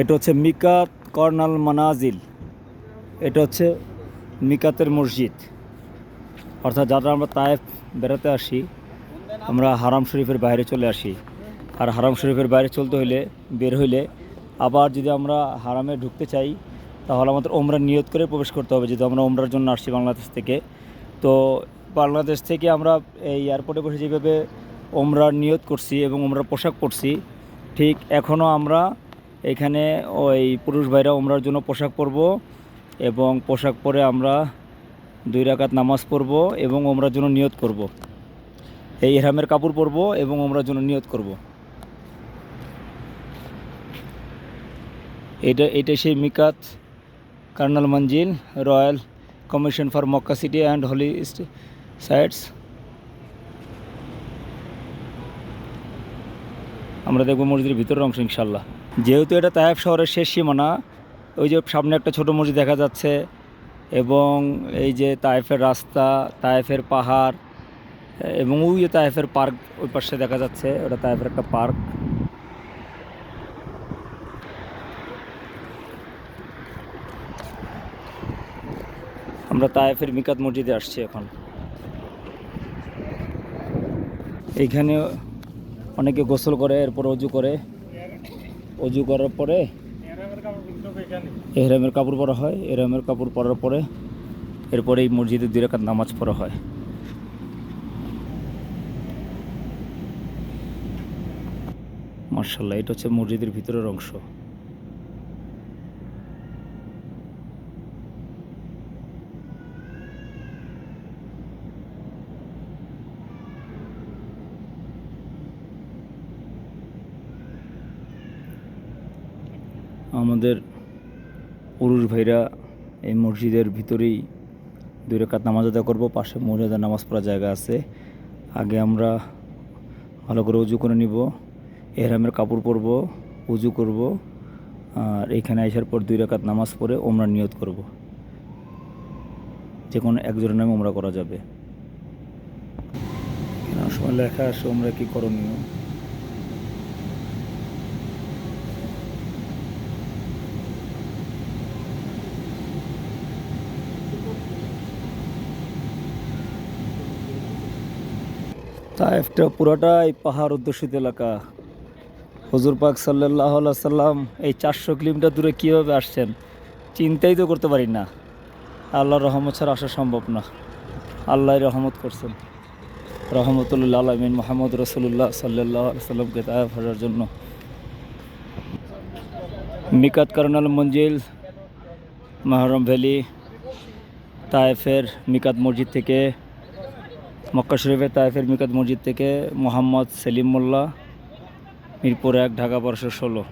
এটা হচ্ছে মিকাত কর্নাল মানাজিল। এটা হচ্ছে মিকাতের মসজিদ। অর্থাৎ যারা আমরা তায়েফ বেড়াতে আসি, আমরা হারাম শরীফের বাইরে চলে আসি। আর হারাম শরীফের বাইরে চলতে হইলে, বের হইলে আবার যদি আমরা হারামে ঢুকতে চাই, তাহলে আমাদের ওমরা নিয়ত করে প্রবেশ করতে হবে যদি আমরা ওমরার জন্য আসছি বাংলাদেশ থেকে। তো বাংলাদেশ থেকে আমরা এই এয়ারপোর্টে বসে যেভাবে ওমরার নিয়ত করছি এবং ওমরার পোশাক পরছি, ঠিক এখনও আমরা এখানে ওই পুরুষ ভাইরা ওমরার জন্য পোশাক পরব এবং পোশাক পরে আমরা দুই রাকাত নামাজ পড়ব এবং ওমরার জন্য নিয়ত করব। এই ইহরামের কাপড় পরব এবং ওমরার জন্য নিয়ত করব। এটা এটা সেই মিকাত Qarn al Manazil royal commission for Mecca city and holy sites. আমরা দেখব মসজিদের ভিতরের অংশ ইনশাল্লাহ যেহেতু এটা তায়েব শহরের শেষ সীমানা, ওই যে সামনে একটা ছোট মসজিদ দেখা যাচ্ছে, এবং এই যে তায়েফের রাস্তা, তায়েফের পাহাড়, এবং ওই যে তায়েফের পার্ক ওই পাশে দেখা যাচ্ছে, ওটা তায়েফের একটা পার্ক। আমরা তায়েফের মিকাত মসজিদে আসছি এখন। এইখানে অনেকে গোসল করে, এরপর অজু করে। অজু করার পরে এহরামের কাপড় পরা হয়। এহরামের কাপড় পরার পরে এরপরে এই মসজিদে দুই রাকাত নামাজ পড়া হয়। মার্শাল্লাহ এটা হচ্ছে মসজিদের ভিতরের অংশ। আমাদের পুরুষ ভাইরা এই মসজিদের ভিতরেই দুই রেখাত নামাজ আদায় করব, পাশে মহিলাদের নামাজ পড়ার জায়গা আছে। আগে আমরা ভালো করে উজু করে নিব, এহরামের কাপড় পরবো, উজু করব, আর এখানে আসার পর দুই রেখাত নামাজ পড়ে ওমরা নিয়ত করব। যে কোনো একজনের নামে ওমরা করা যাবে। সময় লেখা আসে ওমরা কী করণীয়? তাইফটা পুরোটাই পাহাড় অধ্যুষিত এলাকা। হজুর পাক সাল্লাহ সাল্লাম এই চারশো কিলোমিটার দূরে কীভাবে আসছেন, চিন্তাই তো করতে পারি না। আল্লাহর রহমত ছাড়া আসা সম্ভব না। আল্লাহ রহমত করছেন। রহমতুল্লাহ আলমিন মোহাম্মদ রসুল্লাহ সাল্লাহ সাল্লামকে তায়েফ হাজার জন্য। মিকাত কারনাল মঞ্জিল, মাহরম ভ্যালি তায়েফের মিকাত মসজিদ থেকে মক্কা শরীফের তায়েফের মিকাত মসজিদ থেকে মোহাম্মদ সেলিম মোল্লা মিরপুর এক ঢাকা বারোশো ষোলো।